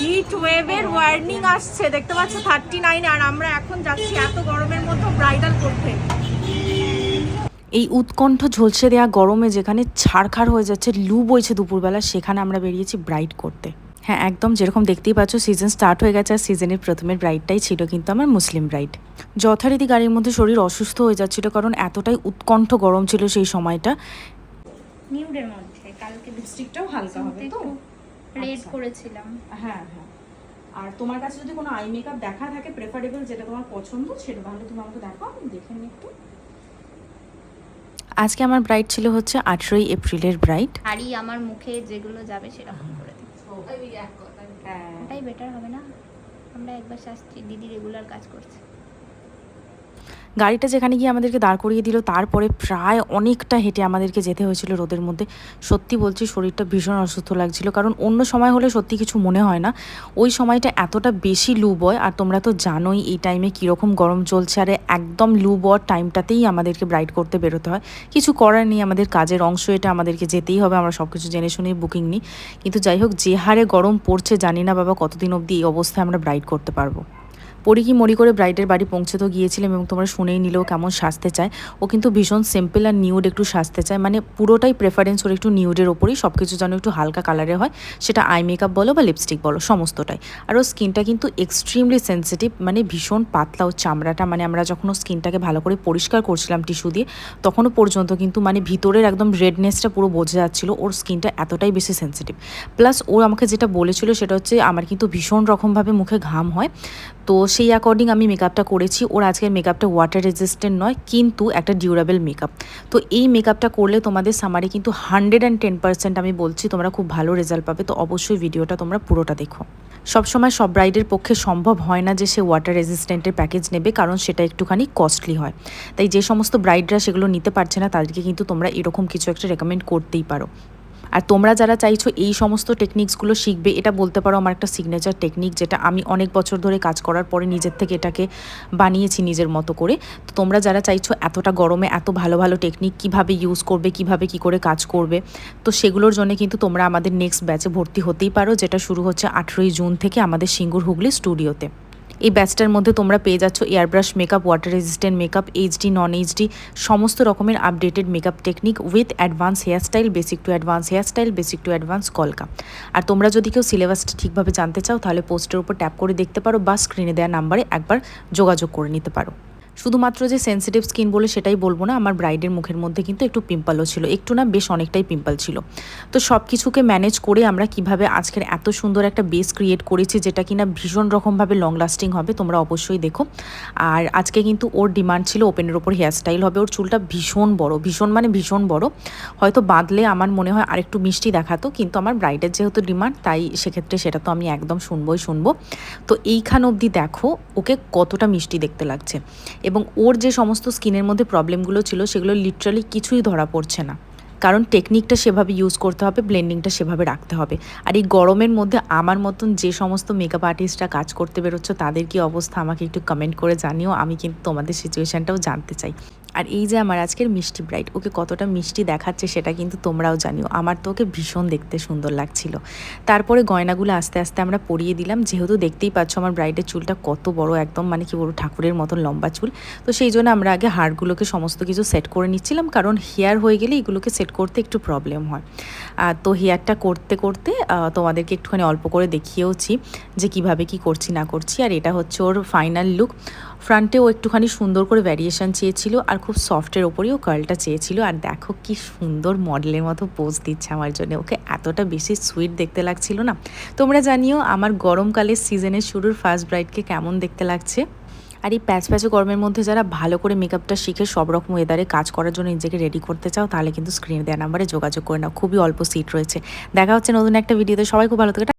Hit ওয়েভের warning আসছে। দেখতে পাচ্ছ থার্টি নাইনে আর আমরা এখন যাচ্ছি এত গরমের মধ্যে ব্রাইডাল করতে। এই উৎকণ্ঠ ঝলসে দেওয়া গরমে যেখানে ছাড়খাড় হয়ে যাচ্ছে লু বইছে দুপুরবেলা সেখানে আমরা বেরিয়েছি ব্রাইড করতে। হ্যাঁ একদম যেরকম দেখতেই পাচ্ছ সিজন স্টার্ট হয়ে গেছে আর সিজনের প্রথমের ব্রাইডটাই ছিল কিন্তু আমার মুসলিম ব্রাইড যথারীতি গাড়ির মধ্যে শরীর অসুস্থ হয়ে যাচ্ছিল কারণ এতটাই উৎকণ্ঠ গরম ছিল সেই সময়টা। নিউডের মধ্যে কালকে লিপস্টিকটাও হালকা হবে তো। রেড আচ্ছা। করেছিলাম। হ্যাঁ হ্যাঁ। আর তোমার কাছে যদি কোনো আই মেকআপ দেখা থাকে প্রেফারেবল যেটা তোমার পছন্দ সেটা তাহলে তুমি আমাকে দেখো আমি দেখে নিই একটু। আজকে আমার ব্রাইড ছিল হচ্ছে আঠেরোই এপ্রিলের ব্রাইড শাড়ি আমার মুখে যেগুলো যাবে সেরকম করে দিই হ্যাঁ। ওটাই বেটার হবে না? আমরা একবার আসছি দিদি রেগুলার কাজ করছে। গাড়িটা যেখানে গিয়ে আমাদেরকে দাঁড় করিয়ে দিল, তারপরে প্রায় অনেকটা হেঁটে আমাদেরকে যেতে হয়েছিল রোদের মধ্যে। সত্যি বলছি, শরীরটা ভীষণ অসুস্থ লাগছিল। কারণ অন্য সময় হলে সত্যি কিছু মনে হয় না। ওই সময়টা এতটা বেশি লু বয় আর তোমরা তো জানোই এই টাইমে কীরকম গরম চলছে, আর একদম লু বয় টাইমটাতেই আমাদেরকে ব্রাইড করতে বেরোতে হয়। কিছু করার নেই, আমাদের কাজের অংশ এটা আমাদেরকে যেতেই হবে, আমরা সব কিছু জেনে শুনেই বুকিং নিই। কিন্তু যাই হোক, যে হারে গরম পড়ছে, জানি না বাবা কতদিন অবধি এই অবস্থায় আমরা ব্রাইড করতে পারব। পরি কি মরি করে ব্রাইডের বাড়ি পৌঁছে তো গিয়েছিলাম এবং তোমরা শুনেই নিলেও কেমন সাজতে চায়। ও কিন্তু ভীষণ সিম্পল আর নিউড একটু সাজতে চায়। মানে পুরোটাই প্রেফারেন্স ওর একটু নিউডের ওপরই। সব কিছু যেন একটু হালকা কালারের হয়। সেটা আই মেকআপ বলো বা লিপস্টিক বলো, সমস্তটাই। আর ওর স্কিনটা কিন্তু এক্সট্রিমলি সেন্সিটিভ মানে ভীষণ পাতলা ও চামড়াটা। মানে আমরা যখন স্কিনটাকে ভালো করে পরিষ্কার করছিলাম টিস্যু দিয়ে, তখনও পর্যন্ত কিন্তু মানে ভিতরের একদম রেডনেসটা পুরো বোঝা যাচ্ছিল ওর স্কিনটা এতটাই বেশি সেন্সিটিভ প্লাস ও আমাকে যেটা বলেছিল সেটা হচ্ছে, আমার কিন্তু ভীষণ রকমভাবে মুখে ঘাম হয়। তো সেই অ্যাকর্ডিং আমি মেকআপটা করেছি। ওর আজকের মেকআপটা ওয়াটার রেজিস্ট্যান্ট নয়, কিন্তু একটা ডিউরেবল মেকআপ তো এই মেকআপটা করলে তোমাদের সামারে কিন্তু হান্ড্রেড অ্যান্ড টেন পার্সেন্ট আমি বলছি, তোমরা খুব ভালো রেজাল্ট পাবে। তো অবশ্যই ভিডিওটা তোমরা পুরোটা দেখো। সবসময় সব ব্রাইডের পক্ষে সম্ভব হয় না যে সে ওয়াটার রেজিস্ট্যান্টের প্যাকেজ নেবে, কারণ সেটা একটুখানি কস্টলি হয়। তাই যে সমস্ত ব্রাইডরা সেগুলো নিতে পারছে না, তাদেরকে কিন্তু তোমরা এরকম কিছু একটা রেকমেন্ড করতেই পারো। আর তোমরা যারা চাইছো এই সমস্ত টেকনিক্সগুলো শিখবে, এটা বলতে পারো আমার একটা সিগনেচার টেকনিক যেটা আমি অনেক বছর ধরে কাজ করার পরে নিজের থেকে এটাকে বানিয়েছি নিজের মতো করে। তো তোমরা যারা চাইছো এতটা গরমে এত ভালো ভালো টেকনিক কীভাবে ইউজ করবে, কীভাবে কি করে কাজ করবে, তো সেগুলোর জন্য কিন্তু তোমরা আমাদের নেক্সট ব্যাচে ভর্তি হতেই পারো, যেটা শুরু হচ্ছে আঠেরোই জুন থেকে আমাদের সিঙ্গুর হুগলি স্টুডিওতে এই ব্যাচটার মধ্যে তোমরা পেয়ে যাচ্ছ airbrush makeup water resistant makeup HD non HD সমস্ত রকমের updated makeup technique with advance hairstyle basic to advance hairstyle basic to advance কলকা। আর তোমরা যদি কেউ সিলেবাসটা ঠিকভাবে জানতে চাও, তাহলে পোস্টের উপর ট্যাপ করে দেখতে পারো বা স্ক্রিনে দেওয়া নাম্বারে একবার যোগাযোগ করে নিতে পারো। শুধুমাত্র যে সেন্সিটিভ স্কিন বলে সেটাই বলব না, আমার ব্রাইডের মুখের মধ্যে কিন্তু একটু পিম্পলও ছিল, একটু না বেশ অনেকটাই পিম্পল ছিল। তো সব কিছুকে ম্যানেজ করে আমরা কীভাবে আজকের এত সুন্দর একটা বেস ক্রিয়েট করেছি, যেটা কিনা ভীষণ রকমভাবে লং লাস্টিং হবে, তোমরা অবশ্যই দেখো। আর আজকে কিন্তু ওর ডিমান্ড ছিল ওপেনের ওপর হেয়ারস্টাইল হবে, ওর চুলটা ভীষণ বড়, ভীষণ মানে ভীষণ বড়। হয়তো বাঁধলে আমার মনে হয় আরেকটু মিষ্টি দেখাতো, কিন্তু আমার ব্রাইডের যেহেতু ডিমান্ড তাই সেক্ষেত্রে সেটা তো আমি একদম শুনবই শুনব। তো এইখান অবধি দেখো, ওকে কতটা মিষ্টি দেখতে লাগছে। এবং ওর যে সমস্ত স্কিনের মধ্যে প্রবলেমগুলো ছিল, সেগুলো লিটারালি কিছুই ধরা পড়ছে না। কারণ টেকনিকটা সেভাবে ইউজ করতে হবে ব্লেন্ডিংটা সেভাবে রাখতে হবে। আর এই গরমের মধ্যে আমার মতন যে সমস্ত মেকআপ আর্টিস্টরা কাজ করতে বেরোচ্ছ, তাদের কি অবস্থা আমাকে একটু কমেন্ট করে জানিও, আমি কিন্তু তোমাদের সিচুয়েশানটাও জানতে চাই। আর এই যে আমার আজকের মিষ্টি ব্রাইট, ওকে কতটা মিষ্টি দেখাচ্ছে সেটা কিন্তু তোমরাও জানিও। আমার তো ওকে ভীষণ দেখতে সুন্দর লাগছিল। তারপরে গয়নাগুলো আস্তে আস্তে আমরা পরিয়ে দিলাম। যেহেতু দেখতেই পাচ্ছ আমার ব্রাইডের চুলটা কত বড়, একদম মানে কি বলব, ঠাকুরের মতন লম্বা চুল। তো সেই জন্য আমরা আগে হাড়গুলোকে সমস্ত কিছু সেট করে নিচ্ছিলাম। কারণ হেয়ার হয়ে গেলে এগুলোকে সেট করতে একটু প্রবলেম হয়। আর তো হেয়ারটা করতে করতে তোমাদেরকে একটুখানি অল্প করে দেখিয়েওছি যে কীভাবে কি করছি না করছি। আর এটা হচ্ছে ওর ফাইনাল লুক ফ্রন্টেও একটুখানি সুন্দর করে ভ্যারিয়েশন চেয়েছিল আর খুব সফটের ওপরেও কার্লটা চেয়েছিল। আর দেখো কি সুন্দর মডেলের মতো পোজ দিচ্ছে আমার জন্য। ওকে এতটা বেশি সুইট দেখতে লাগছিল না। তোমরা জানিও আমার গরমকালের সিজনের শুরুর ফার্স্ট ব্রাইডকে কেমন দেখতে লাগছে? আর এই প্যাচ প্যাচে গরমের মধ্যে যারা ভালো করে মেকআপটা শিখে সব রকম ওয়েদারে কাজ করার জন্য নিজেকে রেডি করতে চাও, তাহলে কিন্তু স্ক্রিনে দেওয়া নাম্বারে যোগাযোগ করে নাও। খুবই অল্প সিট রয়েছে। দেখা হচ্ছে নতুন একটা ভিডিওতে সবাই খুব ভালো থেকে।